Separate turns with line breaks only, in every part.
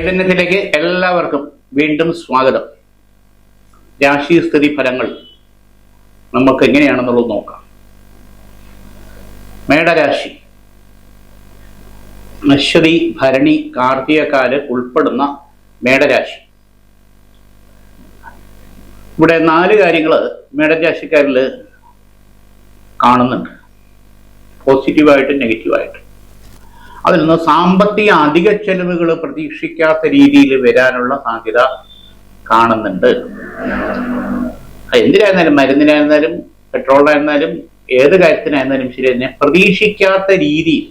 ചൈതന്യത്തിലേക്ക് എല്ലാവർക്കും വീണ്ടും സ്വാഗതം. രാശി സ്ഥിതി ഫലങ്ങൾ നമുക്ക് എങ്ങനെയാണെന്നുള്ളത് നോക്കാം. മേടരാശി. അശ്വതി ഭരണി കാർത്തികക്കാൽ ഉൾപ്പെടുന്ന മേടരാശി. ഇവിടെ നാല് കാര്യങ്ങൾ മേടരാശിക്കാരിൽ കാണുന്നുണ്ട്. പോസിറ്റീവായിട്ടും നെഗറ്റീവായിട്ടും. അതിൽ നിന്ന് സാമ്പത്തിക അധിക ചെലവുകൾ പ്രതീക്ഷിക്കാത്ത രീതിയിൽ വരാനുള്ള സാധ്യത കാണുന്നുണ്ട്. എന്തിനായിരുന്നാലും മരുന്നിനായിരുന്നാലും പെട്രോളിനായിരുന്നാലും ഏത് കാര്യത്തിനായിരുന്നാലും ശരി തന്നെ പ്രതീക്ഷിക്കാത്ത രീതിയിൽ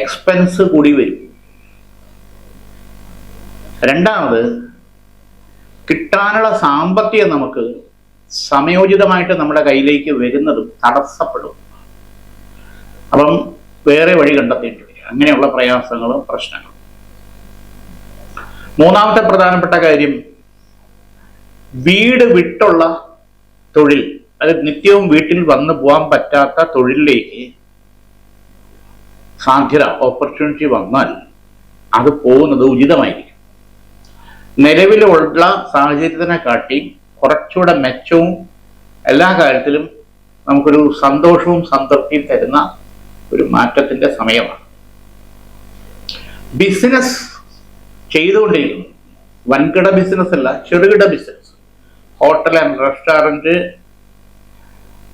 എക്സ്പെൻസ് കൂടി വരും. രണ്ടാമത് കിട്ടാനുള്ള സാമ്പത്തികം നമുക്ക് സമയോചിതമായിട്ട് നമ്മുടെ കയ്യിലേക്ക് വരുന്നതും തടസ്സപ്പെടും. അപ്പം വേറെ വഴി കണ്ടെത്തേണ്ടി വരിക അങ്ങനെയുള്ള പ്രയാസങ്ങളും പ്രശ്നങ്ങളും. മൂന്നാമത്തെ പ്രധാനപ്പെട്ട കാര്യം വീട് വിട്ടുള്ള തൊഴിൽ അത് നിത്യവും വീട്ടിൽ വന്നു പോകാൻ പറ്റാത്ത തൊഴിലിലേക്ക് സാധ്യത ഓപ്പർച്യൂണിറ്റി വന്നാൽ അത് പോകുന്നത് ഉചിതമായിരിക്കും. നിലവിലുള്ള സാഹചര്യത്തിനെ കാട്ടി കുറച്ചുകൂടെ മെച്ചവും എല്ലാ കാര്യത്തിലും നമുക്കൊരു സന്തോഷവും സംതൃപ്തിയും തരുന്ന ഒരു മാറ്റത്തിന്റെ സമയമാണ്. ബിസിനസ് ചെയ്തുകൊണ്ടിരിക്കുന്നു. വൻകിട ബിസിനസ് അല്ല ചെറുകിട business hotel and restaurant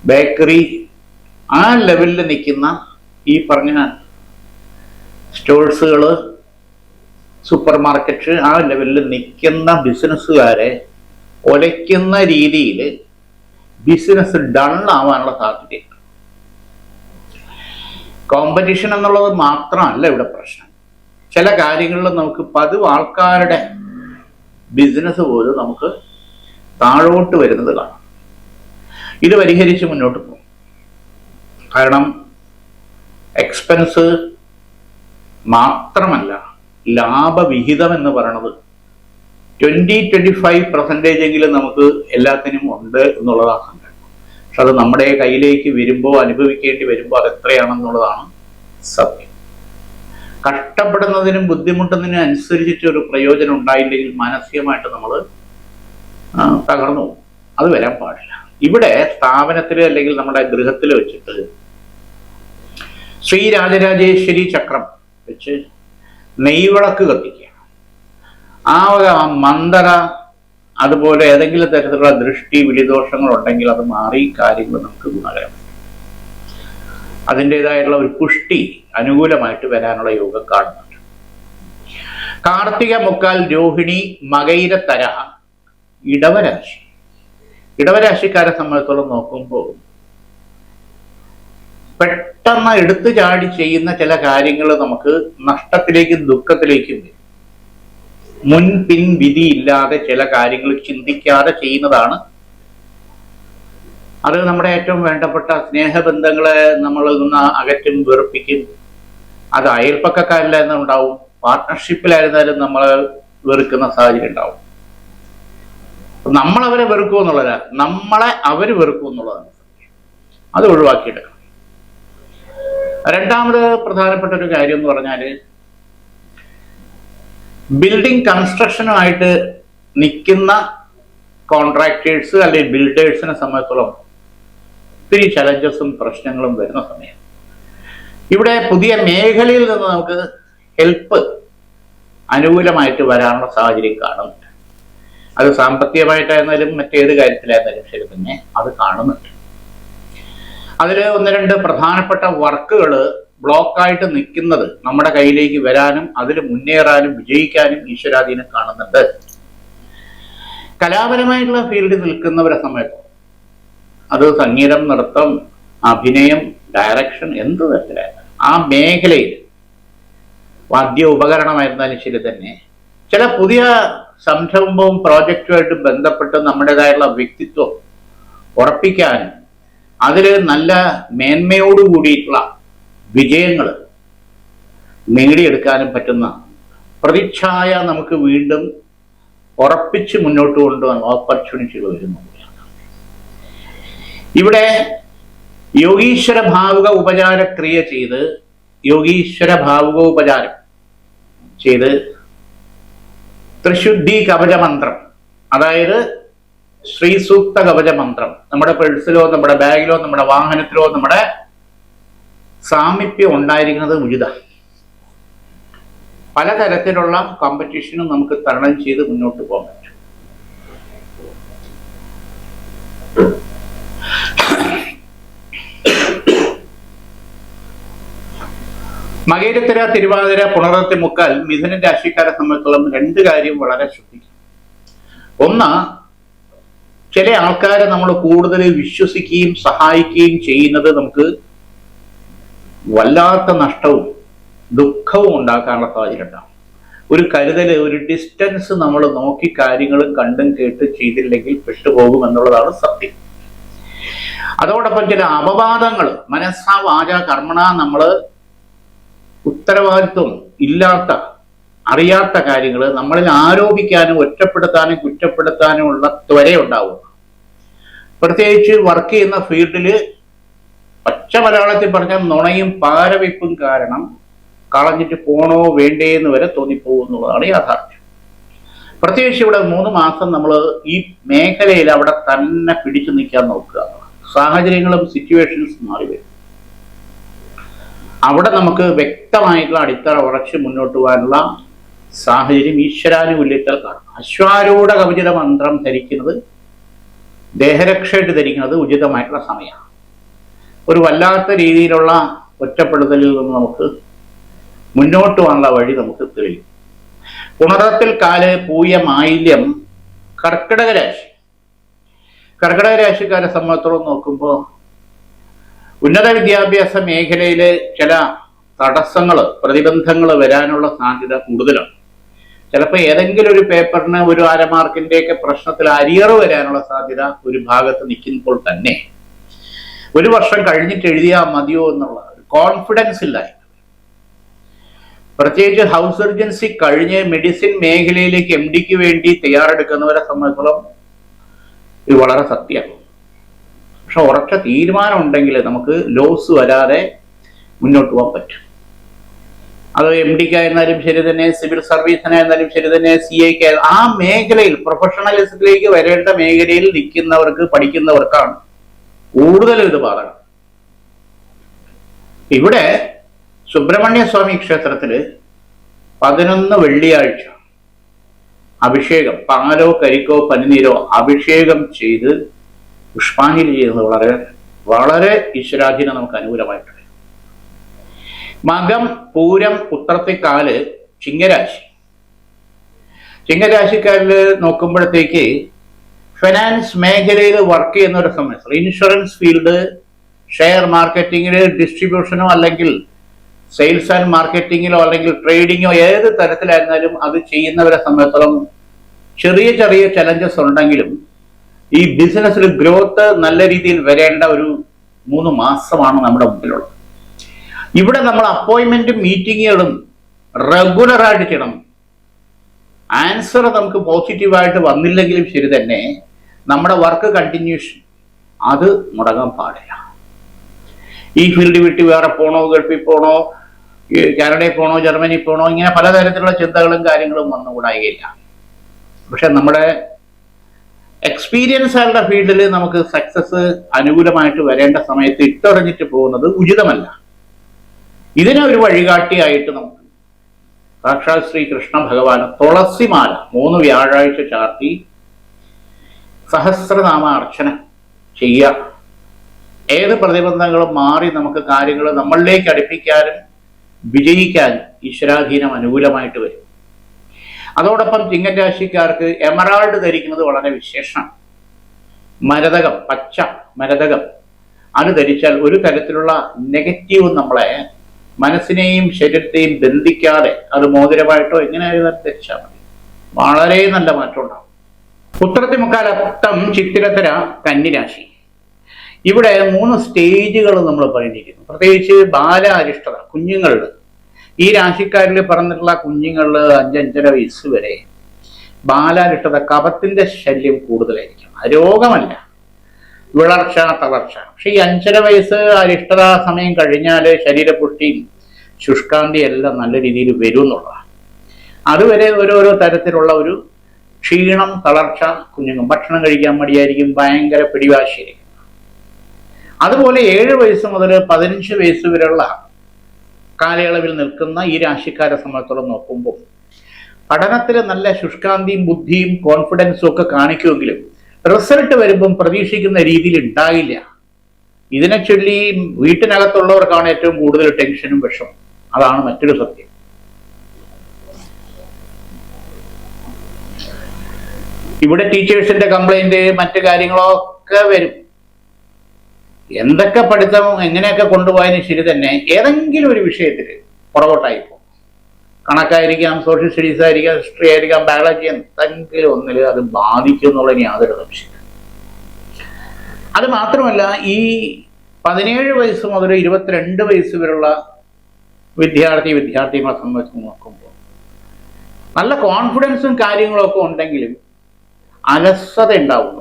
bakery ആ ലെവലിൽ നിൽക്കുന്ന ഈ പറഞ്ഞ സ്റ്റോഴ്സുകൾ സൂപ്പർ മാർക്കറ്റ് ആ ലെവലിൽ നിൽക്കുന്ന ബിസിനസ്സുകാരെ ഒലയ്ക്കുന്ന രീതിയിൽ ബിസിനസ് ഡൺ ആവാനുള്ള സാധ്യതയുണ്ട്. കോമ്പറ്റീഷൻ എന്നുള്ളത് മാത്രമല്ല ഇവിടെ പ്രശ്നം. ചില കാര്യങ്ങളിൽ നമുക്ക് പതിവ് ആൾക്കാരുടെ ബിസിനസ് പോലും നമുക്ക് താഴോട്ട് വരുന്നത് കാണാം. ഇത് പരിഹരിച്ച് മുന്നോട്ട് പോകും. കാരണം എക്സ്പെൻസ് മാത്രമല്ല ലാഭവിഹിതം എന്ന് പറയണത് ട്വന്റി ട്വന്റി ഫൈവ് പെർസെന്റേജ് എങ്കിലും നമുക്ക് എല്ലാത്തിനും ഉണ്ട് എന്നുള്ളതാണ്. പക്ഷെ അത് നമ്മുടെ കയ്യിലേക്ക് വരുമ്പോൾ അനുഭവിക്കേണ്ടി വരുമ്പോൾ അത് എത്രയാണെന്നുള്ളതാണ് സത്യം. കഷ്ടപ്പെടുന്നതിനും ബുദ്ധിമുട്ടുന്നതിനും അനുസരിച്ചിട്ട് ഒരു പ്രയോജനം ഉണ്ടായില്ലെങ്കിൽ മാനസികമായിട്ട് നമ്മൾ തകർന്നു അത് വരാൻ പാടില്ല. ഇവിടെ സ്ഥാപനത്തിൽ അല്ലെങ്കിൽ നമ്മുടെ ഗൃഹത്തിൽ വെച്ചിട്ട് ശ്രീ രാജരാജേശ്വരി ചക്രം വെച്ച് നെയ്വിളക്ക് കത്തിക്കുക. ആ മന്ദര അതുപോലെ ഏതെങ്കിലും തരത്തിലുള്ള ദൃഷ്ടി വിളിദോഷങ്ങൾ ഉണ്ടെങ്കിൽ അത് മാറി കാര്യങ്ങൾ നമുക്ക് ഗുണകരം. അതിന്റെതായിട്ടുള്ള ഒരു പുഷ്ടി അനുകൂലമായിട്ട് വരാനുള്ള യോഗം കാണുന്നുണ്ട്. കാർത്തിക മുക്കാൽ രോഹിണി മകൈരത്തര ഇടവരാശി. ഇടവരാശിക്കാരെ സംബന്ധിച്ചോളം നോക്കുമ്പോൾ പെട്ടെന്ന് എടുത്തു ചാടി ചെയ്യുന്ന ചില കാര്യങ്ങൾ നമുക്ക് നഷ്ടത്തിലേക്കും ദുഃഖത്തിലേക്കും വരും. മുൻ പിൻ വിധി ഇല്ലാതെ ചില കാര്യങ്ങൾ ചിന്തിക്കാതെ ചെയ്യുന്നതാണ്. അത് നമ്മുടെ ഏറ്റവും വേണ്ടപ്പെട്ട സ്നേഹബന്ധങ്ങളെ നമ്മൾ നിന്ന് അകറ്റും വെറുപ്പിക്കും. അത് അയൽപ്പക്കക്കാരിലായിരുന്നു ഉണ്ടാവും. പാർട്ട്ണർഷിപ്പിലായിരുന്നാലും നമ്മളെ വെറുക്കുന്ന സാഹചര്യം ഉണ്ടാവും. നമ്മളവരെ വെറുക്കും എന്നുള്ളതല്ല നമ്മളെ അവർ വെറുക്കും എന്നുള്ളതാണ് അത് ഒഴിവാക്കിയെടുക്കണം. രണ്ടാമത് പ്രധാനപ്പെട്ട ഒരു കാര്യം എന്ന് പറഞ്ഞാൽ ബിൽഡിംഗ് കൺസ്ട്രക്ഷനുമായിട്ട് നിൽക്കുന്ന കോൺട്രാക്ടേഴ്സ് അല്ലെങ്കിൽ ബിൽഡേഴ്സിനെ സംബന്ധിച്ചോളം ഒത്തിരി ചലഞ്ചസും പ്രശ്നങ്ങളും വരുന്ന സമയം. ഇവിടെ പുതിയ മേഖലയിൽ നിന്ന് നമുക്ക് ഹെൽപ്പ് അനുകൂലമായിട്ട് വരാനുള്ള സാഹചര്യം കാണുന്നുണ്ട്. അത് സാമ്പത്തികമായിട്ടായിരുന്നാലും മറ്റേത് കാര്യത്തിലായിരുന്നാലും ശരി തന്നെ അത് കാണുന്നുണ്ട്. അതിൽ ഒന്ന് രണ്ട് പ്രധാനപ്പെട്ട വർക്കുകൾ ബ്ലോക്കായിട്ട് നിൽക്കുന്നത് നമ്മുടെ കയ്യിലേക്ക് വരാനും അതിൽ മുന്നേറാനും വിജയിക്കാനും ഈശ്വരാധീനം കാണുന്നുണ്ട്. കലാപരമായിട്ടുള്ള ഫീൽഡിൽ നിൽക്കുന്നവരെ സമയത്ത് അത് സംഗീതം നൃത്തം അഭിനയം ഡയറക്ഷൻ എന്ത് തരത്തിലായാലും ആ മേഖലയിൽ വാദ്യ ഉപകരണമായിരുന്നാലും ശരി തന്നെ ചില പുതിയ സംരംഭവും പ്രോജക്റ്റുമായിട്ട് ബന്ധപ്പെട്ട് നമ്മുടേതായുള്ള വ്യക്തിത്വം ഉറപ്പിക്കാനും അതിൽ നല്ല മേന്മയോട് കൂടിയിട്ടുള്ള വിജയങ്ങൾ നേടിയെടുക്കാനും പറ്റുന്ന പ്രതിച്ഛായ നമുക്ക് വീണ്ടും ഉറപ്പിച്ച് മുന്നോട്ട് കൊണ്ടുവന്ന ഓപ്പർച്യൂണിറ്റികൾ വരുന്നു. ഇവിടെ യോഗീശ്വര ഭാവുക ഉപചാര ക്രിയ ചെയ്ത് യോഗീശ്വര ഭാവുക ഉപചാരം ചെയ്ത് ത്രിശുദ്ധി കവച മന്ത്രം അതായത് ശ്രീസൂക്ത കവച മന്ത്രം. നമ്മുടെ പേഴ്സിലോ നമ്മുടെ ബാഗിലോ നമ്മുടെ വാഹനത്തിലോ നമ്മുടെ സാമീപ്യം ഉണ്ടായിരിക്കുന്നത് ഉചിത. പലതരത്തിലുള്ള കോമ്പറ്റീഷനും നമുക്ക് തരണം ചെയ്ത് മുന്നോട്ട് പോകാൻ പറ്റും. മകേരത്തിര തിരുവാതിര പുണർത്തി മുക്കാൽ മിഥുന രാശിക്കാരെ സംബന്ധിച്ചോളം രണ്ട് കാര്യം വളരെ ശ്രദ്ധിക്കും ഒന്ന് ചില ആൾക്കാരെ നമ്മൾ കൂടുതൽ വിശ്വസിക്കുകയും സഹായിക്കുകയും ചെയ്യുന്നത് നമുക്ക് വല്ലാത്ത നഷ്ടവും ദുഃഖവും ഉണ്ടാക്കാനുള്ള സാഹചര്യം ഉണ്ടാവും. ഒരു കരുതൽ ഒരു ഡിസ്റ്റൻസ് നമ്മൾ നോക്കി കാര്യങ്ങളും കണ്ടും കേട്ട് ചെയ്തില്ലെങ്കിൽ പെട്ടുപോകും എന്നുള്ളതാണ് സത്യം. അതോടൊപ്പം ചില അപവാദങ്ങൾ മനസ്സാ വാച കർമ്മണ നമ്മൾ ഉത്തരവാദിത്വം ഇല്ലാത്ത അറിയാത്ത കാര്യങ്ങൾ നമ്മളിൽ ആരോപിക്കാനും ഒറ്റപ്പെടുത്താനും കുറ്റപ്പെടുത്താനും ഉള്ള ത്വരയുണ്ടാവും. പ്രത്യേകിച്ച് വർക്ക് ചെയ്യുന്ന ഫീൽഡിൽ പച്ച മലയാളത്തിൽ പറഞ്ഞ നുണയും പാരവെപ്പും കാരണം കളഞ്ഞിട്ട് പോണോ വേണ്ടേ എന്ന് വരെ എന്നുള്ളതാണ് യാഥാർത്ഥ്യം. പ്രത്യേകിച്ച് ഇവിടെ മൂന്ന് മാസം നമ്മൾ ഈ മേഖലയിൽ അവിടെ തന്നെ പിടിച്ചു നിൽക്കാൻ നോക്കുക. സാഹചര്യങ്ങളും സിറ്റുവേഷൻസും മാറി വരും. അവിടെ നമുക്ക് വ്യക്തമായിട്ടുള്ള അടിത്തറ ഉറച്ച് മുന്നോട്ട് പോകാനുള്ള സാഹചര്യം ഈശ്വരാനുകൂല്യത്താൽ കാണും. അശ്വാരൂഢ കവചിത മന്ത്രം ധരിക്കുന്നത് ദേഹരക്ഷയായിട്ട് ധരിക്കുന്നത് ഉചിതമായിട്ടുള്ള സമയമാണ്. ഒരു വല്ലാത്ത രീതിയിലുള്ള ഒറ്റപ്പെടുത്തലിൽ നിന്ന് നമുക്ക് മുന്നോട്ട് വന്നുള്ള വഴി നമുക്ക് തെളിയും. പുണറത്തിൽ കാൽ പൂയ മാലിന്യം കർക്കിടക രാശി. കർക്കിടക രാശിക്കാരെ സംബന്ധിച്ചോളം നോക്കുമ്പോൾ ഉന്നത വിദ്യാഭ്യാസ മേഖലയിലെ ചില തടസ്സങ്ങൾ പ്രതിബന്ധങ്ങൾ വരാനുള്ള സാധ്യത കൂടുതലാണ്. ചിലപ്പോൾ ഏതെങ്കിലും ഒരു പേപ്പറിന് ഒരു അരമാർക്കിന്റെയൊക്കെ പ്രശ്നത്തിൽ അരിയറ് വരാനുള്ള സാധ്യത ഒരു ഭാഗത്ത് നിൽക്കുമ്പോൾ തന്നെ. ഒരു വർഷം കഴിഞ്ഞിട്ട് എഴുതിയാൽ മതിയോ എന്നുള്ള കോൺഫിഡൻസ് ഇല്ലായ്മ പ്രത്യേകിച്ച് ഹൗസ് സർജൻസി കഴിഞ്ഞ് മെഡിസിൻ മേഖലയിലേക്ക് എം ഡിക്ക് വേണ്ടി തയ്യാറെടുക്കുന്നവരെ സംബന്ധിച്ചോളം ഇത് വളരെ സത്യമാണ് പക്ഷെ ഉറച്ച തീരുമാനം ഉണ്ടെങ്കിൽ നമുക്ക് ലോസ് വരാതെ മുന്നോട്ട് പോകാൻ പറ്റും. അത് എം ഡിക്കായിരുന്നാലും ശരി തന്നെ സിവിൽ സർവീസിനായിരുന്നാലും ശരി തന്നെ സി എക്ക് ആ മേഖലയിൽ പ്രൊഫഷണലിസത്തിലേക്ക് വരേണ്ട മേഖലയിൽ നിൽക്കുന്നവർക്ക് പഠിക്കുന്നവർക്കാണ് കൂടുതലും ഇത് ബാധകം ഇവിടെ സുബ്രഹ്മണ്യ സ്വാമി ക്ഷേത്രത്തിൽ പതിനൊന്ന് വെള്ളിയാഴ്ച അഭിഷേകം പാലോ കരിക്കോ പനിനീരോ അഭിഷേകം ചെയ്ത് പുഷ്പാഞ്ജലി ചെയ്യുന്നത് വളരെ വളരെ ഈശ്വരാധീനം നമുക്ക് അനുകൂലമായിട്ടുണ്ട്. മകം പൂരം ഉത്രത്തിക്കാൽ ചിങ്ങരാശി. ചിങ്ങരാശിക്കാരിൽ നോക്കുമ്പോഴത്തേക്ക് ഫിനാൻസ് മേഖലയിൽ വർക്ക് ചെയ്യുന്ന ഒരു സമയത്ത് ഇൻഷുറൻസ് ഫീൽഡ് ഷെയർ മാർക്കറ്റിങ്ങിൽ ഡിസ്ട്രിബ്യൂഷനോ അല്ലെങ്കിൽ സെയിൽസ് ആൻഡ് മാർക്കറ്റിങ്ങിലോ അല്ലെങ്കിൽ ട്രേഡിങ്ങോ ഏത് തരത്തിലായിരുന്നാലും അത് ചെയ്യുന്നവരെ സംബന്ധിച്ചോളം ചെറിയ ചെറിയ ചലഞ്ചസ് ഉണ്ടെങ്കിലും ഈ ബിസിനസ്സിൽ ഗ്രോത്ത് നല്ല രീതിയിൽ വരേണ്ട ഒരു മൂന്ന് മാസമാണ് നമ്മുടെ മുമ്പിലുള്ളത്. ഇവിടെ നമ്മൾ അപ്പോയിൻമെന്റും മീറ്റിങ്ങുകളും റെഗുലറായിട്ട് ചെയ്യണം. ആൻസർ നമുക്ക് പോസിറ്റീവായിട്ട് വന്നില്ലെങ്കിലും ശരി തന്നെ നമ്മുടെ വർക്ക് കണ്ടിന്യൂഷൻ അത് മുടങ്ങാൻ പാടില്ല. ഈ ഫീൽഡ് വിട്ട് വേറെ പോണോ ഗൾഫിൽ പോണോ കാനഡയിൽ പോണോ ജർമ്മനി പോണോ ഇങ്ങനെ പലതരത്തിലുള്ള ചിന്തകളും കാര്യങ്ങളും വന്നുകൂടായില്ല പക്ഷെ നമ്മുടെ എക്സ്പീരിയൻസ് ആയുള്ള ഫീൽഡിൽ നമുക്ക് സക്സസ് അനുകൂലമായിട്ട് വരേണ്ട സമയത്ത് ഇട്ടറിഞ്ഞിട്ട് പോകുന്നത് ഉചിതമല്ല. ഇതിനെ ഒരു വഴികാട്ടിയായിട്ട് നമുക്ക് സാക്ഷാത് ശ്രീ കൃഷ്ണ ഭഗവാൻ തുളസിമാല മൂന്ന് വ്യാഴാഴ്ച ചാർത്തി സഹസ്രനാമ അർച്ചന ചെയ്യുക. ഏത് പ്രതിബന്ധങ്ങളും മാറി നമുക്ക് കാര്യങ്ങൾ നമ്മളിലേക്ക് അടുപ്പിക്കാനും വിജയിക്കാനും ഈശ്വരാധീനം അനുകൂലമായിട്ട് വരും. അതോടൊപ്പം ചിങ്ങൻ രാശിക്കാർക്ക് എമറാൾഡ് ധരിക്കുന്നത് വളരെ വിശേഷമാണ്. മരതകം പച്ച മരതകം അത് ധരിച്ചാൽ ഒരു തരത്തിലുള്ള നെഗറ്റീവ് നമ്മളെ മനസ്സിനെയും ശരീരത്തെയും ബന്ധിക്കാതെ അത് മോതിരമായിട്ടോ എങ്ങനെയായാലും ധരിച്ചാൽ മതി. വളരെ നല്ല മാറ്റം ഉത്തരത്തിമുക്കാലത്തം ചിത്തിരത്തര കന്നിരാശി. ഇവിടെ മൂന്ന് സ്റ്റേജുകൾ നമ്മൾ പറഞ്ഞിരിക്കുന്നു. പ്രത്യേകിച്ച് ബാലാരിഷ്ടത കുഞ്ഞുങ്ങളുടെ. ഈ രാശിക്കാരിൽ പറഞ്ഞിട്ടുള്ള കുഞ്ഞുങ്ങളിൽ അഞ്ചഞ്ചര വയസ്സ് വരെ ബാലാരിഷ്ടത കവത്തിന്റെ ശല്യം കൂടുതലായിരിക്കും രോഗമല്ല. വിളർച്ച തളർച്ച. പക്ഷെ ഈ അഞ്ചര വയസ്സ് അരിഷ്ടത സമയം കഴിഞ്ഞാൽ ശരീരപുഷ്ടിയും ശുഷ്കാന്തി എല്ലാം നല്ല രീതിയിൽ വരും എന്നുള്ളതാണ്. അതുവരെ ഓരോരോ തരത്തിലുള്ള ഒരു ക്ഷീണം തളർച്ച കുഞ്ഞുങ്ങൾ ഭക്ഷണം കഴിക്കാൻ മടിയായിരിക്കും ഭയങ്കര പിടിവാശിയായിരിക്കും. അതുപോലെ ഏഴ് വയസ്സ് മുതൽ പതിനഞ്ച് വയസ്സ് വരെയുള്ള കാലയളവിൽ നിൽക്കുന്ന ഈ രാശിക്കാരെ സംബന്ധിച്ചോളം നോക്കുമ്പോൾ പഠനത്തിൽ നല്ല ശുഷ്കാന്തിയും ബുദ്ധിയും കോൺഫിഡൻസും ഒക്കെ കാണിക്കുമെങ്കിലും റിസൾട്ട് വരുമ്പം പ്രതീക്ഷിക്കുന്ന രീതിയിൽ ഉണ്ടാകില്ല ഇതിനെ ചൊല്ലി വീട്ടിനകത്തുള്ളവർക്കാണ് ഏറ്റവും കൂടുതൽ ടെൻഷനും വിഷമം. അതാണ് മറ്റൊരു സത്യം. ഇവിടെ ടീച്ചേഴ്സിന്റെ കംപ്ലൈന്റ് മറ്റു കാര്യങ്ങളോ ഒക്കെ വരും. എന്തൊക്കെ പഠിത്തം എങ്ങനെയൊക്കെ കൊണ്ടുപോയതിന് ശരി തന്നെ ഏതെങ്കിലും ഒരു വിഷയത്തിൽ പോകും കണക്കായിരിക്കാം സോഷ്യൽ സ്റ്റഡീസ് ആയിരിക്കാം ഹിസ്റ്ററി ആയിരിക്കാം ബയോളജി എന്തെങ്കിലും ഒന്നിൽ അത് ബാധിക്കും എന്നുള്ള യാതൊരു സംശയം അത് മാത്രമല്ല ഈ പതിനേഴ് വയസ്സ് മുതൽ ഇരുപത്തിരണ്ട് വയസ്സ് വരെയുള്ള വിദ്യാർത്ഥി വിദ്യാർത്ഥികളെ സംബന്ധിച്ച് നോക്കുമ്പോൾ നല്ല കോൺഫിഡൻസും കാര്യങ്ങളൊക്കെ ഉണ്ടെങ്കിലും അലസത ഉണ്ടാവുന്നു.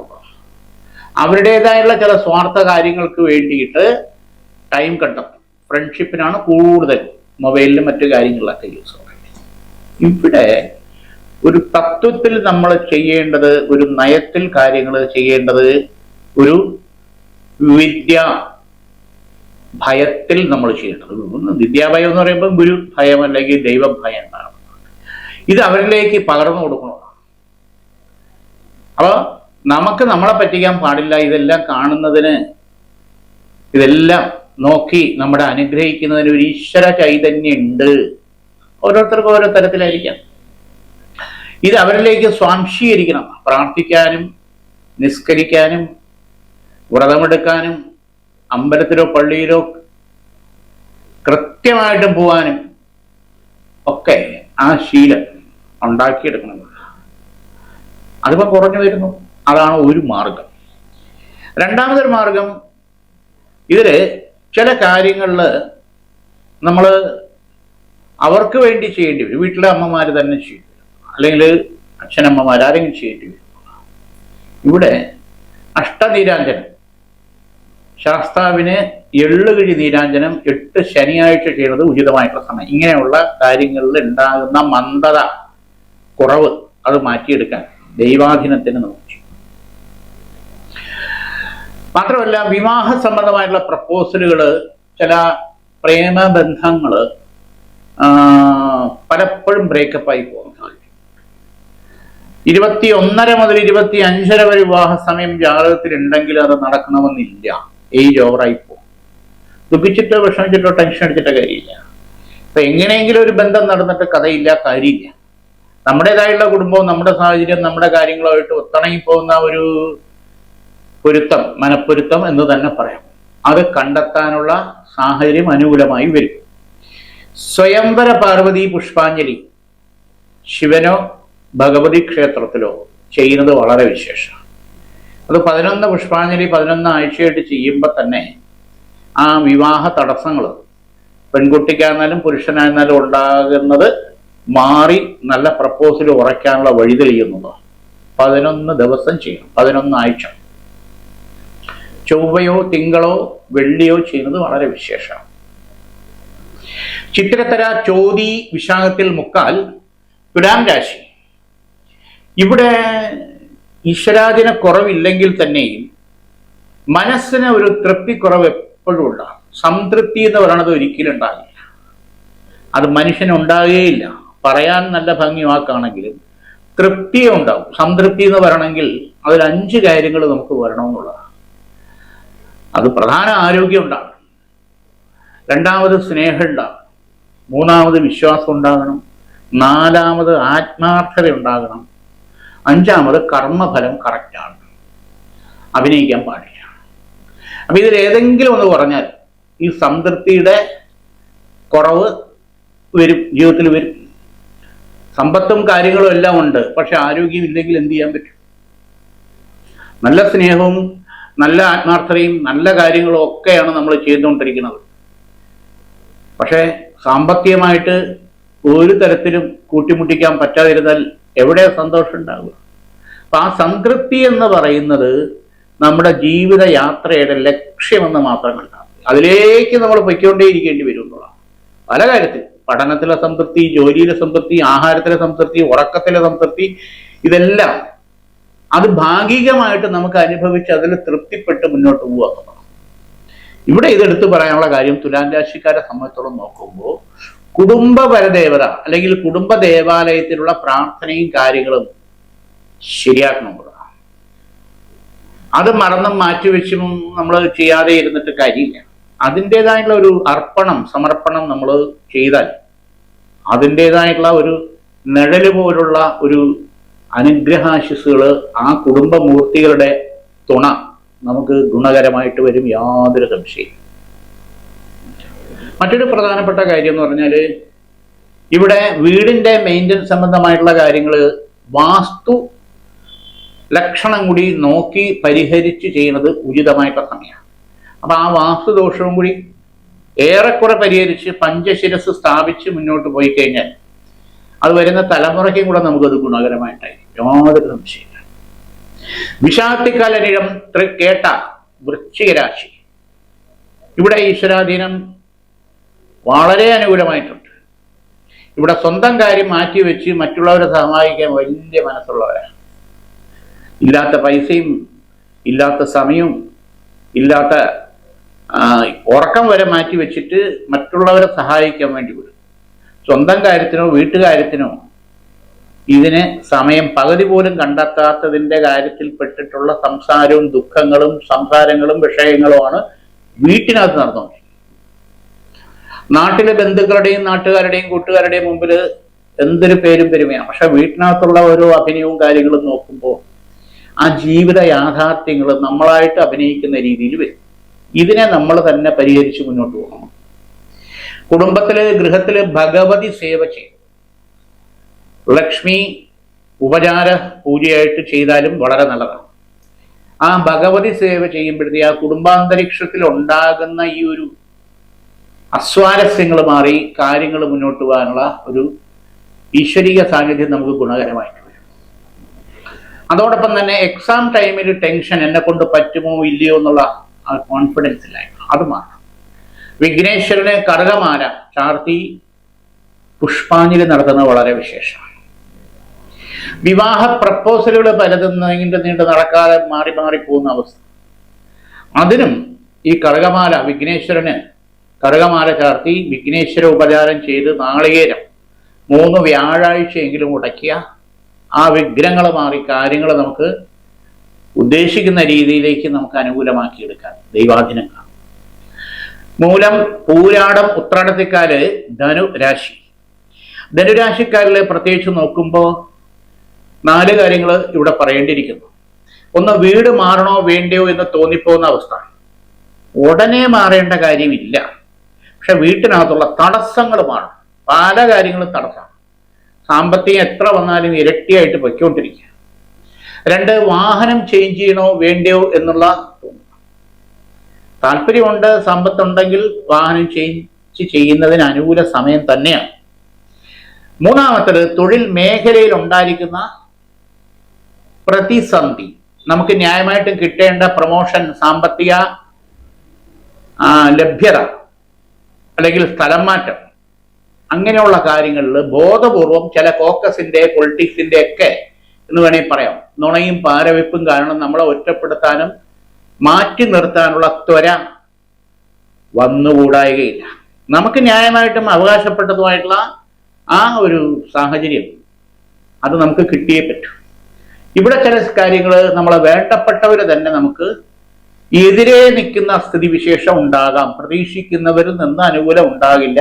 അവരുടേതായുള്ള ചില സ്വാർത്ഥ കാര്യങ്ങൾക്ക് വേണ്ടിയിട്ട് ടൈം കണ്ടെത്തും. ഫ്രണ്ട്ഷിപ്പിനാണ് കൂടുതൽ മൊബൈലിലും മറ്റു കാര്യങ്ങളിലൊക്കെ യൂസ് ചെയ്യുന്നത് ഇവിടെ ഒരു തത്വത്തിൽ നമ്മൾ ചെയ്യേണ്ടത് ഒരു നയത്തിൽ കാര്യങ്ങൾ ചെയ്യേണ്ടത് ഒരു വിദ്യ ഭയത്തിൽ നമ്മൾ ചെയ്യേണ്ടത്. വിദ്യാഭയം എന്ന് പറയുമ്പോൾ ഗുരു ഭയം അല്ലെങ്കിൽ ദൈവഭയം എന്നാണ്. ഇത് അവരിലേക്ക് പകർന്നു കൊടുക്കണതാണ് അപ്പൊ നമുക്ക് നമ്മളെ പറ്റിക്കാൻ പാടില്ല ഇതെല്ലാം കാണുന്നതിന് ഇതെല്ലാം നോക്കി നമ്മുടെ അനുഗ്രഹിക്കുന്നതിന് ഒരു ഈശ്വര ചൈതന്യം ഉണ്ട് ഓരോരുത്തർക്കും ഓരോ തരത്തിലായിരിക്കാം. ഇത് അവരിലേക്ക് സ്വാംശീകരിക്കണം. പ്രാർത്ഥിക്കാനും നിസ്കരിക്കാനും വ്രതമെടുക്കാനും അമ്പലത്തിലോ പള്ളിയിലോ കൃത്യമായിട്ടും പോവാനും ഒക്കെ ആ ശീലം ഉണ്ടാക്കിയെടുക്കണം. അതിപ്പോ കുറഞ്ഞു വരുന്നു. അതാണ് ഒരു മാർഗം. രണ്ടാമതൊരു മാർഗം ഇതിൽ ചില കാര്യങ്ങളിൽ നമ്മൾ അവർക്ക് വേണ്ടി ചെയ്യേണ്ടി വരും. വീട്ടിലെ അമ്മമാർ തന്നെ ചെയ്യും. അല്ലെങ്കിൽ അച്ഛനമ്മമാർ ആരെങ്കിലും ചെയ്യേണ്ടി വരും. ഇവിടെ അഷ്ടനീരാഞ്ജനം ശാസ്താവിന് എള്ളുകിഴി നീരാഞ്ജനം എട്ട് ശനിയാഴ്ച ചെയ്യുന്നത് ഉചിതമായിട്ടുള്ള സമയം ഇങ്ങനെയുള്ള കാര്യങ്ങളിൽ ഉണ്ടാകുന്ന മന്ദത കുറവ് അത് മാറ്റിയെടുക്കാൻ. ദൈവാധീനത്തിന് നോക്കി. മാത്രമല്ല വിവാഹ സംബന്ധമായിട്ടുള്ള പ്രപ്പോസലുകൾ ചില പ്രേമബന്ധങ്ങൾ പലപ്പോഴും ബ്രേക്കപ്പായി പോകുന്ന സാധിക്കും ഇരുപത്തി ഒന്നര മുതൽ ഇരുപത്തി അഞ്ചര വരെ വിവാഹ സമയം ജാതകത്തിൽ ഉണ്ടെങ്കിൽ അത് നടക്കണമെന്നില്ല. ഏജ് ഓവറായി പോകും. ദുഃഖിച്ചിട്ടോ വിഷമിച്ചിട്ടോ ടെൻഷൻ അടിച്ചിട്ടോ കാര്യമില്ല. അപ്പൊ എങ്ങനെയെങ്കിലും ഒരു ബന്ധം നടന്നിട്ട് കഥയില്ല കാര്യമില്ല. നമ്മുടേതായുള്ള കുടുംബവും നമ്മുടെ സാഹചര്യം നമ്മുടെ കാര്യങ്ങളുമായിട്ട് ഒത്തിണങ്ങി പോകുന്ന ഒരു പൊരുത്തം മനപ്പൊരുത്തം എന്ന് തന്നെ പറയാം. അത് കണ്ടെത്താനുള്ള സാഹചര്യം അനുകൂലമായി വരും. സ്വയംവര പാർവതി പുഷ്പാഞ്ജലി ശിവനോ ഭഗവതി ക്ഷേത്രത്തിലോ ചെയ്യുന്നത് വളരെ വിശേഷമാണ്. അത് പതിനൊന്ന് പുഷ്പാഞ്ജലി പതിനൊന്ന് ആഴ്ചയായിട്ട് ചെയ്യുമ്പോൾ തന്നെ ആ വിവാഹ തടസ്സങ്ങൾ പെൺകുട്ടിക്കായിരുന്നാലും പുരുഷനായിരുന്നാലും ഉണ്ടാകുന്നത് മാറി നല്ല പ്രപ്പോസൽ ഉറയ്ക്കാനുള്ള വഴി തെളിയുന്നത് പതിനൊന്ന് ദിവസം ചെയ്യണം പതിനൊന്നാഴ്ച ചൊവ്വയോ തിങ്കളോ വെള്ളിയോ ചെയ്യുന്നത് വളരെ വിശേഷമാണ്. ചിത്രത്തര ചോതി വിശാഖത്തിൽ മുക്കാൽ തുലാം രാശി. ഇവിടെ ഈശ്വരാധീന കുറവില്ലെങ്കിൽ തന്നെയും മനസ്സിന് ഒരു തൃപ്തി കുറവ് എപ്പോഴും ഉണ്ടാകും. സംതൃപ്തി എന്ന് പറയുന്നത് ഒരിക്കലും ഉണ്ടാകില്ല. അത് മനുഷ്യന് ഉണ്ടാകുകയില്ല പറയാൻ നല്ല ഭംഗി തൃപ്തിയെ ഉണ്ടാവും. സംതൃപ്തി എന്ന് പറയണമെങ്കിൽ അതിൽ അഞ്ച് കാര്യങ്ങൾ നമുക്ക് വരണമെന്നുള്ളതാണ്. അത് പ്രധാന ആരോഗ്യം ഉണ്ടാകണം. രണ്ടാമത് സ്നേഹം ഉണ്ടാകണം. മൂന്നാമത് വിശ്വാസം ഉണ്ടാകണം. നാലാമത് ആത്മാർത്ഥത ഉണ്ടാകണം. അഞ്ചാമത് കർമ്മഫലം കറക്റ്റാണ് അഭിനയിക്കാൻ പാടില്ല. അപ്പം ഇതിൽ ഏതെങ്കിലും ഒന്ന് പറഞ്ഞാൽ ഈ സംതൃപ്തിയുടെ കുറവ് വരും ജീവിതത്തിൽ വരും. സമ്പത്തും കാര്യങ്ങളും എല്ലാം ഉണ്ട് പക്ഷെ ആരോഗ്യം ഇല്ലെങ്കിൽ എന്ത് ചെയ്യാൻ പറ്റും? നല്ല സ്നേഹവും നല്ല ആത്മാർത്ഥതയും നല്ല കാര്യങ്ങളും ഒക്കെയാണ് നമ്മൾ ചെയ്തുകൊണ്ടിരിക്കുന്നത്. പക്ഷേ സാമ്പത്തികമായിട്ട് ഒരു തരത്തിലും കൂട്ടിമുട്ടിക്കാൻ പറ്റാതിരുന്നാൽ എവിടെ സന്തോഷം ഉണ്ടാവുക? അപ്പൊ ആ സംതൃപ്തി എന്ന് പറയുന്നത് നമ്മുടെ ജീവിത യാത്രയുടെ ലക്ഷ്യമെന്ന് മാത്രം കണ്ടാൽ അതിലേക്ക് നമ്മൾ പൊയ്ക്കൊണ്ടേയിരിക്കേണ്ടി വരും എന്നുള്ളതാണ്. പല കാര്യത്തിൽ പഠനത്തിലെ സംതൃപ്തി ജോലിയിലെ സംതൃപ്തി ആഹാരത്തിലെ സംതൃപ്തി ഉറക്കത്തിലെ സംതൃപ്തി ഇതെല്ലാം അത് ഭാഗികമായിട്ട് നമുക്ക് അനുഭവിച്ച് അതിൽ തൃപ്തിപ്പെട്ട് മുന്നോട്ട് പോവുക എന്നുള്ളതാണ്. ഇവിടെ ഇതെടുത്ത് പറയാനുള്ള കാര്യം തുലാം രാശിക്കാരെ സംബന്ധിച്ചോളം നോക്കുമ്പോൾ കുടുംബ പരദേവത അല്ലെങ്കിൽ കുടുംബ ദേവാലയത്തിലുള്ള പ്രാർത്ഥനയും കാര്യങ്ങളും ശരിയാക്കണമുള്ള അത് മറന്നും മാറ്റിവെച്ചും നമ്മൾ ചെയ്യാതെ ഇരുന്നിട്ട് കാര്യമില്ല അതിന്റെതായിട്ടുള്ള ഒരു അർപ്പണം സമർപ്പണം നമ്മൾ ചെയ്താൽ അതിന്റെതായിട്ടുള്ള ഒരു നിഴൽ പോലുള്ള ഒരു അനുഗ്രഹാശിസുകൾ ആ കുടുംബമൂർത്തികളുടെ തുണ നമുക്ക് ഗുണകരമായിട്ട് വരും യാതൊരു സംശയം മറ്റൊരു പ്രധാനപ്പെട്ട കാര്യം എന്ന് പറഞ്ഞാൽ ഇവിടെ വീടിന്റെ മെയിന്റനൻസ് സംബന്ധമായിട്ടുള്ള കാര്യങ്ങൾ വാസ്തു ലക്ഷണം കൂടി നോക്കി പരിഹരിച്ച് ചെയ്യുന്നത് ഉചിതമായിട്ടുള്ള സമയമാണ്. അപ്പൊ ആ വാസ്തുദോഷവും കൂടി ഏറെക്കുറെ പരിഹരിച്ച് പഞ്ചശിരസ് സ്ഥാപിച്ച് മുന്നോട്ട് പോയി കഴിഞ്ഞാൽ അത് വരുന്ന തലമുറയ്ക്കും കൂടെ നമുക്കത് ഗുണകരമായിട്ടായിരിക്കും യാതൊരു സംശയമില്ല വിഷാത്തിക്കാലനിഴം തൃക്കേട്ട വൃശ്ചികരാശി. ഇവിടെ ഈശ്വരാധീനം വളരെ അനുകൂലമായിട്ടുണ്ട്. ഇവിടെ സ്വന്തം കാര്യം മാറ്റിവെച്ച് മറ്റുള്ളവരെ സഹായിക്കാൻ വലിയ മനസ്സുള്ളവരാണ്. ഇല്ലാത്ത പൈസയും ഇല്ലാത്ത സമയവും ഇല്ലാത്ത ഉറക്കം വരെ മാറ്റി വെച്ചിട്ട് മറ്റുള്ളവരെ സഹായിക്കാൻ വേണ്ടി വിടും. സ്വന്തം കാര്യത്തിനോ വീട്ടുകാര്യത്തിനോ ഇതിന് സമയം പകുതി പോലും കണ്ടെത്താത്തതിന്റെ കാര്യത്തിൽ പെട്ടിട്ടുള്ള സംസാരവും ദുഃഖങ്ങളും സംസാരങ്ങളും വിഷയങ്ങളുമാണ് വീട്ടിനകത്ത് നടന്നുകൊണ്ടിരിക്കുന്നത്. നാട്ടിലെ ബന്ധുക്കളുടെയും നാട്ടുകാരുടെയും കൂട്ടുകാരുടെയും മുമ്പിൽ എന്തൊരു പേരും പെരുമയാണ്. പക്ഷെ വീട്ടിനകത്തുള്ള ഓരോ അഭിനയവും കാര്യങ്ങളും നോക്കുമ്പോൾ ആ ജീവിത യാഥാർത്ഥ്യങ്ങൾ നമ്മളായിട്ട് അഭിനയിക്കുന്ന രീതിയിൽ വരും. ഇതിനെ നമ്മൾ തന്നെ പരിഹരിച്ച് മുന്നോട്ട് പോകണം. കുടുംബത്തിൽ ഗൃഹത്തിൽ ഭഗവതി സേവ ചെയ്യും ലക്ഷ്മി ഉപചാര പൂജയായിട്ട് ചെയ്താലും വളരെ നല്ലതാണ്. ആ ഭഗവതി സേവ ചെയ്യുമ്പോഴത്തേ ആ കുടുംബാന്തരീക്ഷത്തിൽ ഉണ്ടാകുന്ന ഈ ഒരു അസ്വാരസ്യങ്ങൾ മാറി കാര്യങ്ങൾ മുന്നോട്ട് പോകാനുള്ള ഒരു ഈശ്വരീയ സാന്നിധ്യം നമുക്ക് ഗുണകരമായിട്ട് വരും. അതോടൊപ്പം തന്നെ എക്സാം ടൈമിൽ ടെൻഷൻ എന്നെ കൊണ്ട് പറ്റുമോ ഇല്ലയോ എന്നുള്ള കോൺഫിഡൻസ് ഇല്ല. അത് മാറണം വിഘ്നേശ്വരനെ കടകമാല ചാർത്തി പുഷ്പാഞ്ജലി നടത്തുന്നത് വളരെ വിശേഷമാണ്. വിവാഹ പ്രപ്പോസലുകൾ പലതും നീണ്ടു നീണ്ടു നടക്കാതെ മാറി മാറി പോകുന്ന അവസ്ഥ. അതിനും ഈ കടകമാല വിഘ്നേശ്വരന് കടകമാല ചാർത്തി വിഘ്നേശ്വര ഉപചാരം ചെയ്ത് നാളികേരം മൂന്ന് വ്യാഴാഴ്ചയെങ്കിലും ഉടക്കിയ ആ വിഗ്രഹങ്ങൾ മാറി കാര്യങ്ങൾ നമുക്ക് ഉദ്ദേശിക്കുന്ന രീതിയിലേക്ക് നമുക്ക് അനുകൂലമാക്കിയെടുക്കാം ദൈവാധീനം മൂലം പൂരാടം ഉത്രാടത്തിക്കാൽ ധനു രാശി. ധനുരാശിക്കാരിൽ പ്രത്യേകിച്ച് നോക്കുമ്പോൾ നാല് കാര്യങ്ങൾ ഇവിടെ പറയേണ്ടിയിരിക്കുന്നു. ഒന്ന് വീട് മാറണോ വേണ്ടയോ എന്ന് തോന്നിപ്പോകുന്ന അവസ്ഥ. ഉടനെ മാറേണ്ട കാര്യമില്ല. പക്ഷെ വീട്ടിനകത്തുള്ള തടസ്സങ്ങൾ മാറണം പല കാര്യങ്ങളും തടസ്സമാണ്. സാമ്പത്തികം എത്ര വന്നാലും ഇരട്ടിയായിട്ട് പൊയ്ക്കൊണ്ടിരിക്കുക. രണ്ട് വാഹനം ചേഞ്ച് ചെയ്യണോ വേണ്ടയോ എന്നുള്ള താല്പര്യമുണ്ട് സമ്പത്തുണ്ടെങ്കിൽ വാഹനം ചേഞ്ച് ചെയ്യുന്നതിന് അനുകൂല സമയം തന്നെയാണ്. മൂന്നാമത്തത് തൊഴിൽ മേഖലയിൽ ഉണ്ടായിരിക്കുന്ന പ്രതിസന്ധി. നമുക്ക് ന്യായമായിട്ടും കിട്ടേണ്ട പ്രൊമോഷൻ സാമ്പത്തിക ലഭ്യത അല്ലെങ്കിൽ സ്ഥലം മാറ്റം അങ്ങനെയുള്ള കാര്യങ്ങളിൽ ബോധപൂർവം ചില കോക്കസിന്റെ പൊളിറ്റിക്സിന്റെ ഒക്കെ എന്ന് വേണമെങ്കിൽ പറയാം. നുണയും പാരവെപ്പും കാരണം നമ്മളെ ഒറ്റപ്പെടുത്താനും മാറ്റി നിർത്താനുള്ള ത്വര വന്നുകൂടായികയില്ല. നമുക്ക് ന്യായമായിട്ടും അവകാശപ്പെട്ടതുമായിട്ടുള്ള ആ ഒരു സാഹചര്യം അത് നമുക്ക് കിട്ടിയേ പറ്റൂ. ഇവിടെ ചില കാര്യങ്ങൾ നമ്മളെ വേണ്ടപ്പെട്ടവർ തന്നെ നമുക്ക് എതിരെ നിൽക്കുന്ന സ്ഥിതിവിശേഷം ഉണ്ടാകാം. പ്രതീക്ഷിക്കുന്നവരിൽ നിന്ന് അനുകൂലം ഉണ്ടാകില്ല.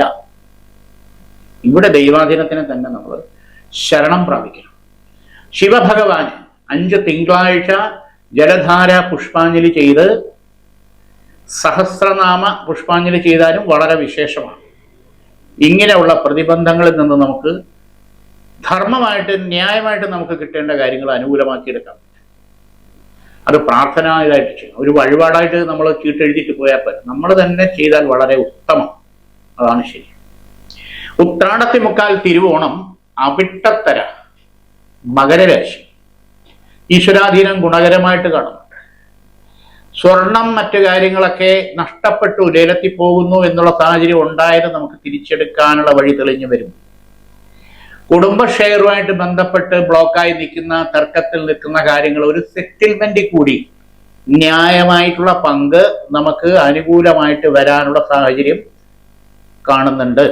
ഇവിടെ ദൈവാധീനത്തിനെ തന്നെ നമ്മൾ ശരണം പ്രാപിക്കണം. ശിവഭഗവാൻ അഞ്ച് തിങ്കളാഴ്ച ജലധാര പുഷ്പാഞ്ജലി ചെയ്ത് സഹസ്രനാമ പുഷ്പാഞ്ജലി ചെയ്താലും വളരെ വിശേഷമാണ്. ഇങ്ങനെയുള്ള പ്രതിബന്ധങ്ങളിൽ നിന്ന് നമുക്ക് ധർമ്മമായിട്ട് ന്യായമായിട്ട് നമുക്ക് കിട്ടേണ്ട കാര്യങ്ങൾ അനുകൂലമാക്കിയെടുക്കാം. അത് പ്രാർത്ഥന ഇതായിട്ട് ചെയ്യണം. ഒരു വഴിപാടായിട്ട് നമ്മൾ ചീട്ടെഴുതിയിട്ട് പോയാൽ പോരാ. നമ്മൾ തന്നെ ചെയ്താൽ വളരെ ഉത്തമം. അതാണ് ശരി. ഉത്രാടത്തി മുക്കാൽ തിരുവോണം അവിട്ടത്തര. മകരരാശി. ഈശ്വരാധീനം ഗുണകരമായിട്ട് കാണുന്നുണ്ട് സ്വർണം മറ്റു കാര്യങ്ങളൊക്കെ നഷ്ടപ്പെട്ടു ലേലത്തിൽ പോകുന്നു എന്നുള്ള സാഹചര്യം ഉണ്ടായത് നമുക്ക് തിരിച്ചെടുക്കാനുള്ള വഴി തെളിഞ്ഞു വരും. കുടുംബ ഷെയറുമായിട്ട് ബന്ധപ്പെട്ട് ബ്ലോക്കായി നിൽക്കുന്ന തർക്കത്തിൽ നിൽക്കുന്ന കാര്യങ്ങൾ ഒരു സെറ്റിൽമെന്റ് കൂടി ന്യായമായിട്ടുള്ള പങ്ക് നമുക്ക് അനുകൂലമായിട്ട് വരാനുള്ള സാഹചര്യം കാണുന്നുണ്ട്.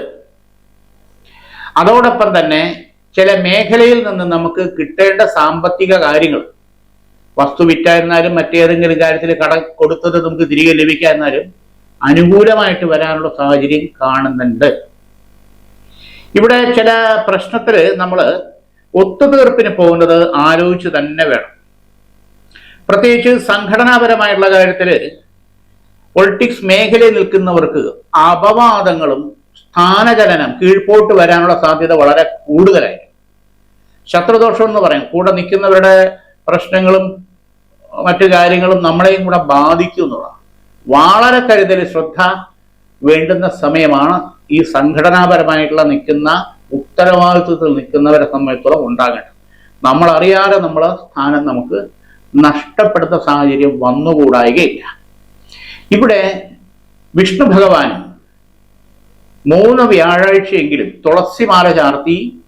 അതോടൊപ്പം തന്നെ ചില മേഖലയിൽ നിന്ന് നമുക്ക് കിട്ടേണ്ട സാമ്പത്തിക കാര്യങ്ങൾ വസ്തു വിറ്റായിരുന്നാലും മറ്റേതെങ്കിലും കാര്യത്തിൽ കട കൊടുത്തത് നമുക്ക് തിരികെ ലഭിക്കാതിരുന്നാലും അനുകൂലമായിട്ട് വരാനുള്ള സാഹചര്യം കാണുന്നുണ്ട്. ഇവിടെ ചില പ്രശ്നത്തിൽ നമ്മൾ ഒത്തുതീർപ്പിന് പോകുന്നത് ആലോചിച്ച് തന്നെ വേണം. പ്രത്യേകിച്ച് സംഘടനാപരമായിട്ടുള്ള കാര്യത്തിൽ പൊളിറ്റിക്സ് മേഖലയിൽ നിൽക്കുന്നവർക്ക് അപവാദങ്ങളും സ്ഥാനചലനം കീഴ്പോട്ട് വരാനുള്ള സാധ്യത വളരെ കൂടുതലായി ശത്രുദോഷം എന്ന് പറയും. കൂടെ നിൽക്കുന്നവരുടെ പ്രശ്നങ്ങളും മറ്റു കാര്യങ്ങളും നമ്മളെയും കൂടെ ബാധിക്കും എന്നുള്ളതാണ്. വളരെ കരുതൽ ശ്രദ്ധ വേണ്ടുന്ന സമയമാണ് ഈ സംഘടനാപരമായിട്ടുള്ള നിൽക്കുന്ന ഉത്തരവാദിത്വത്തിൽ നിൽക്കുന്നവരെ സംബന്ധിച്ചോളം ഉണ്ടാകേണ്ടത്. നമ്മൾ അറിയാതെ നമ്മളെ സ്ഥാനം നമുക്ക് നഷ്ടപ്പെടുന്ന സാഹചര്യം വന്നുകൂടായികയില്ല. ഇവിടെ വിഷ്ണു ഭഗവാൻ മൂന്ന് വ്യാഴാഴ്ചയെങ്കിലും തുളസിമാല ചാർത്തി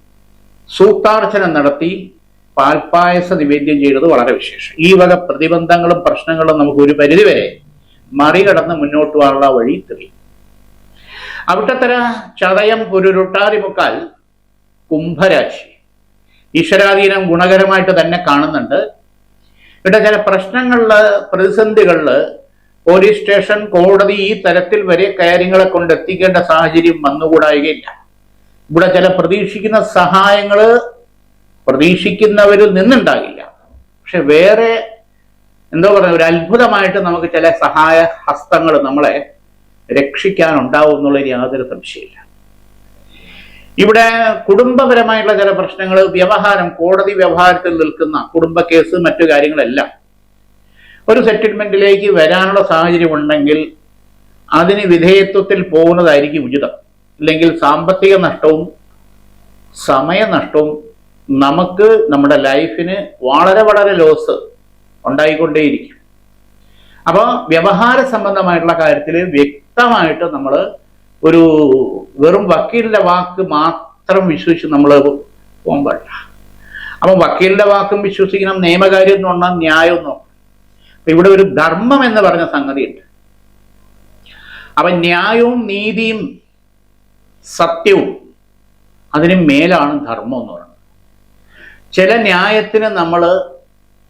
സൂക്താർച്ചന നടത്തി പാൽപ്പായസ നിവേദ്യം ചെയ്യുന്നത് വളരെ വിശേഷം. ഈ വക പ്രതിബന്ധങ്ങളും പ്രശ്നങ്ങളും നമുക്ക് ഒരു പരിധിവരെ മറികടന്ന് മുന്നോട്ട് പോകാനുള്ള വഴി തെളിയും. അവിട്ടത്തര ചതയം പുരുരുട്ടാതിമുക്കാൽ കുംഭരാശി. ഈശ്വരാധീനം ഗുണകരമായിട്ട് തന്നെ കാണുന്നുണ്ട്. ഇവിടെ ചില പ്രശ്നങ്ങളിൽ പ്രതിസന്ധികളിൽ പോലീസ് സ്റ്റേഷൻ കോടതി ഈ തരത്തിൽ വരെ കാര്യങ്ങളെ കൊണ്ട് എത്തിക്കേണ്ട സാഹചര്യം വന്നുകൂടായികയില്ല. ഇവിടെ ചില പ്രതീക്ഷിക്കുന്ന സഹായങ്ങൾ പ്രതീക്ഷിക്കുന്നവരിൽ നിന്നുണ്ടാകില്ല. പക്ഷെ വേറെ എന്തോ പറയുക ഒരു അത്ഭുതമായിട്ട് നമുക്ക് ചില സഹായ ഹസ്തങ്ങൾ നമ്മളെ രക്ഷിക്കാനുണ്ടാവും എന്നുള്ള യാതൊരു സംശയമില്ല ഇവിടെ കുടുംബപരമായിട്ടുള്ള ചില പ്രശ്നങ്ങൾ വ്യവഹാരം കോടതി വ്യവഹാരത്തിൽ നിൽക്കുന്ന കുടുംബ കേസ് മറ്റു കാര്യങ്ങളെല്ലാം ഒരു സെറ്റിൽമെന്റിലേക്ക് വരാനുള്ള സാഹചര്യം ഉണ്ടെങ്കിൽ അതിന് വിധേയത്വത്തിൽ പോകുന്നതായിരിക്കും ഉചിതം. അല്ലെങ്കിൽ സാമ്പത്തിക നഷ്ടവും സമയനഷ്ടവും നമുക്ക് നമ്മുടെ ലൈഫിന് വളരെ വളരെ ലോസ് ഉണ്ടായിക്കൊണ്ടേയിരിക്കും. അപ്പോൾ വ്യവഹാര സംബന്ധമായിട്ടുള്ള കാര്യത്തിൽ വ്യക്തമായിട്ട് നമ്മൾ ഒരു വെറും വക്കീലിന്റെ വാക്ക് മാത്രം വിശ്വസിച്ച് നമ്മൾ പോകാൻ പാടില്ല. അപ്പം വക്കീലിന്റെ വാക്കും വിശ്വസിക്കണം നിയമകാര്യം നോക്കണം ന്യായം നോക്കണം ഇവിടെ ഒരു ധർമ്മം എന്ന് പറഞ്ഞ സംഗതിയുണ്ട്. അപ്പൊ ന്യായവും നീതിയും സത്യവും അതിന് മേലാണ് ധർമ്മം എന്ന് പറയുന്നത്. ചില ന്യായത്തിന് നമ്മൾ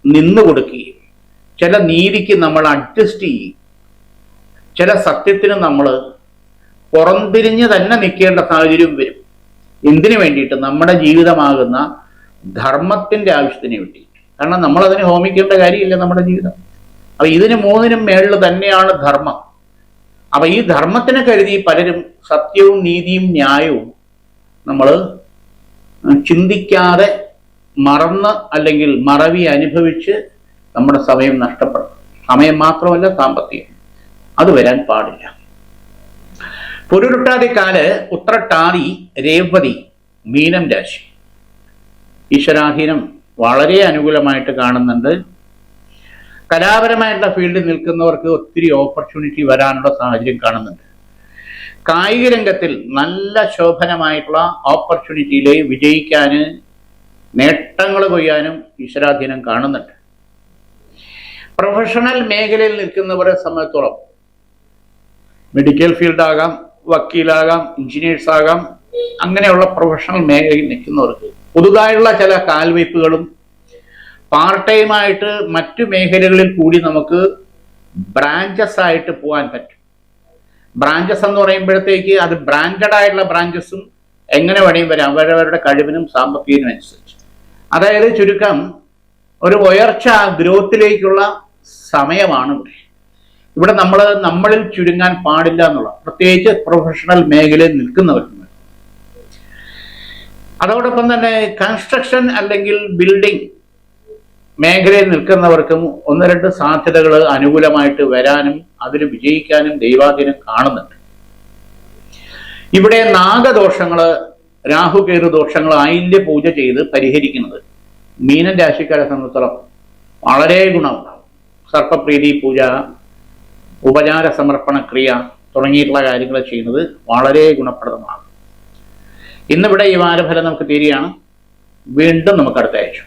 നിന്നു കൊടുക്കുകയും ചില നീതിക്ക് നമ്മൾ അഡ്ജസ്റ്റ് ചെയ്യും ചില സത്യത്തിന് നമ്മൾ പുറംതിരിഞ്ഞ് തന്നെ നിൽക്കേണ്ട സാഹചര്യം വരും. എന്തിനു വേണ്ടിയിട്ട്? നമ്മുടെ ജീവിതമാകുന്ന ധർമ്മത്തിന്റെ ആവശ്യത്തിന് വേണ്ടി കാരണം നമ്മൾ അതിനെ ഹോമിക്കേണ്ട കാര്യമില്ല നമ്മുടെ ജീവിതം. അപ്പൊ ഇതിന് മൂന്നിനും മേളിൽ തന്നെയാണ് ധർമ്മം. അപ്പൊ ഈ ധർമ്മത്തിനെ കരുതി പലരും സത്യവും നീതിയും ന്യായവും നമ്മൾ ചിന്തിക്കാതെ മറന്ന് അല്ലെങ്കിൽ മറവി അനുഭവിച്ച് നമ്മുടെ സമയം നഷ്ടപ്പെടും. സമയം മാത്രമല്ല സാമ്പത്തികം. അത് വരാൻ പാടില്ല. പൊരുരുട്ടാതിക്കാൽ ഉത്രട്ടാതി രേവതി മീനം രാശി. ഈശ്വരാധീനം വളരെ അനുകൂലമായിട്ട് കാണുന്നുണ്ട്. കലാപരമായിട്ടുള്ള ഫീൽഡിൽ നിൽക്കുന്നവർക്ക് ഒത്തിരി ഓപ്പർച്യൂണിറ്റി വരാനുള്ള സാഹചര്യം കാണുന്നുണ്ട്. കായിക രംഗത്തിൽ നല്ല ശോഭനമായിട്ടുള്ള ഓപ്പർച്യൂണിറ്റിയിൽ വിജയിക്കാന് നേട്ടങ്ങൾ കൊയ്യാനും ഈശ്വരാധീനം കാണുന്നുണ്ട്. പ്രൊഫഷണൽ മേഖലയിൽ നിൽക്കുന്നവരെ സംബന്ധിച്ചോളം മെഡിക്കൽ ഫീൽഡ് ആകാം വക്കീലാകാം എഞ്ചിനീയേഴ്സ് ആകാം അങ്ങനെയുള്ള പ്രൊഫഷണൽ മേഖലയിൽ നിൽക്കുന്നവർക്ക് പുതുതായുള്ള ചില കാൽവയ്പ്പുകളും പാർട്ട് ടൈം ആയിട്ട് മറ്റു മേഖലകളിൽ കൂടി നമുക്ക് ബ്രാഞ്ചസ് ആയിട്ട് പോകാൻ പറ്റും. ബ്രാഞ്ചസ് എന്ന് പറയുമ്പോഴത്തേക്ക് അത് ബ്രാൻഡഡ് ആയിട്ടുള്ള ബ്രാഞ്ചസും എങ്ങനെ വേണമെങ്കിൽ വരാം. അവരവരുടെ കഴിവിനും സാമ്പത്തികനും അനുസരിച്ച്. അതായത് ചുരുക്കം ഒരു ഉയർച്ച ഗ്രോത്തിലേക്കുള്ള സമയമാണ് ഇവിടെ. ഇവിടെ നമ്മൾ നമ്മളിൽ ചുരുങ്ങാൻ പാടില്ല എന്നുള്ള പ്രത്യേകിച്ച് പ്രൊഫഷണൽ മേഖലയിൽ നിൽക്കുന്നവർക്ക് അതോടൊപ്പം തന്നെ കൺസ്ട്രക്ഷൻ അല്ലെങ്കിൽ ബിൽഡിംഗ് മേഖലയിൽ നിൽക്കുന്നവർക്കും ഒന്ന് രണ്ട് സാധ്യതകൾ അനുകൂലമായിട്ട് വരാനും അതിന് വിജയിക്കാനും ദൈവാധീനം കാണുന്നുണ്ട്. ഇവിടെ നാഗദോഷങ്ങൾ രാഹുകേതു ദോഷങ്ങൾ ആയില്യ പൂജ ചെയ്ത് പരിഹരിക്കുന്നത് മീനൻ രാശിക്കാരെ സംബന്ധിച്ചിടത്തോളം വളരെ ഗുണമുണ്ടാവും സർപ്പപ്രീതി പൂജ ഉപചാര സമർപ്പണ ക്രിയ തുടങ്ങിയിട്ടുള്ള കാര്യങ്ങൾ ചെയ്യുന്നത് വളരെ ഗുണപ്രദമാണ്. ഇന്നിവിടെ ഈ വാരഫലം നമുക്ക് തീരുകയാണ്. വീണ്ടും നമുക്ക് അടുത്ത ആഴ്ച